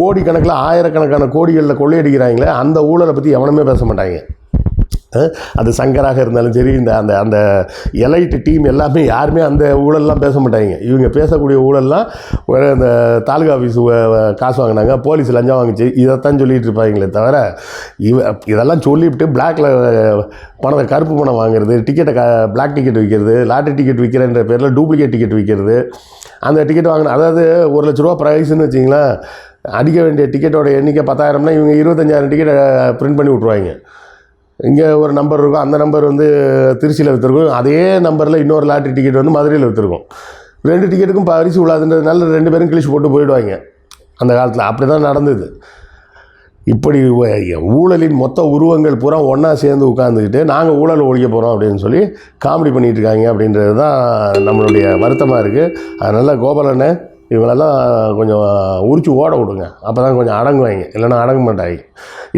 கோடிக்கணக்கில் ஆயிரக்கணக்கான கோடிகளில் கொள்ளையடிக்கிறாங்களே அந்த ஊழலை பற்றி எவனுமே பேச மாட்டாங்க. அது சங்கராக இருந்தாலும் சரி இந்த அந்த அந்த எலைட்டு டீம் எல்லாமே யாருமே அந்த ஊழல்லாம் பேச மாட்டாங்க. இவங்க பேசக்கூடிய ஊழல்லாம் இந்த தாலுகா ஆஃபீஸ் காசு வாங்கினாங்க போலீஸ் லஞ்சம் வாங்கிச்சு இதைத்தான் சொல்லிகிட்டு இருப்பாங்களே தவிர இவ இதெல்லாம் சொல்லிவிட்டு பிளாக்ல பணத்தை கருப்பு பணம் வாங்குறது டிக்கெட்டை க பிளாக் டிக்கெட் விற்கிறது லாட்டரி டிக்கெட் விற்கிறேன்ற பேரில் டூப்ளிகேட் டிக்கெட் விற்கிறது அந்த டிக்கெட் வாங்கின அதாவது ஒரு லட்ச ரூபா ப்ரைஸ்ன்னு வச்சிங்களேன் அடிக்க வேண்டிய டிக்கெட்டோட எண்ணிக்கை பத்தாயிரம்னா இவங்க இருபத்தஞ்சாயிரம் டிக்கெட்டை பிரிண்ட் பண்ணி விட்ருவாங்க இங்கே ஒரு நம்பர் இருக்கும். அந்த நம்பர் வந்து திருச்சியில் விற்றுருக்கும் அதே நம்பரில் இன்னொரு லாட்ரி டிக்கெட் வந்து மதுரையில் விற்றுருக்கும் ரெண்டு டிக்கெட்டுக்கும் பரிசு விழாதுன்றதுனால ரெண்டு பேரும் கிழிச்சு போட்டு போயிடுவாங்க. அந்த காலத்தில் அப்படி தான் நடந்தது. இப்படி ஊழலின் மொத்த உருவங்கள் பூரா ஒன்றா சேர்ந்து உட்காந்துக்கிட்டு நாங்கள் ஊழல் ஒழிக்க போகிறோம் அப்படின்னு சொல்லி காமெடி பண்ணிகிட்டு இருக்காங்க அப்படின்றது தான் நம்மளுடைய வருத்தமாக இருக்குது அதனால் கோபாலனை இவங்களெல்லாம் கொஞ்சம் உரிச்சு ஓட விடுங்க. அப்போ தான் கொஞ்சம் அடங்குவாங்க. இல்லைன்னா அடங்க மாட்டாங்க.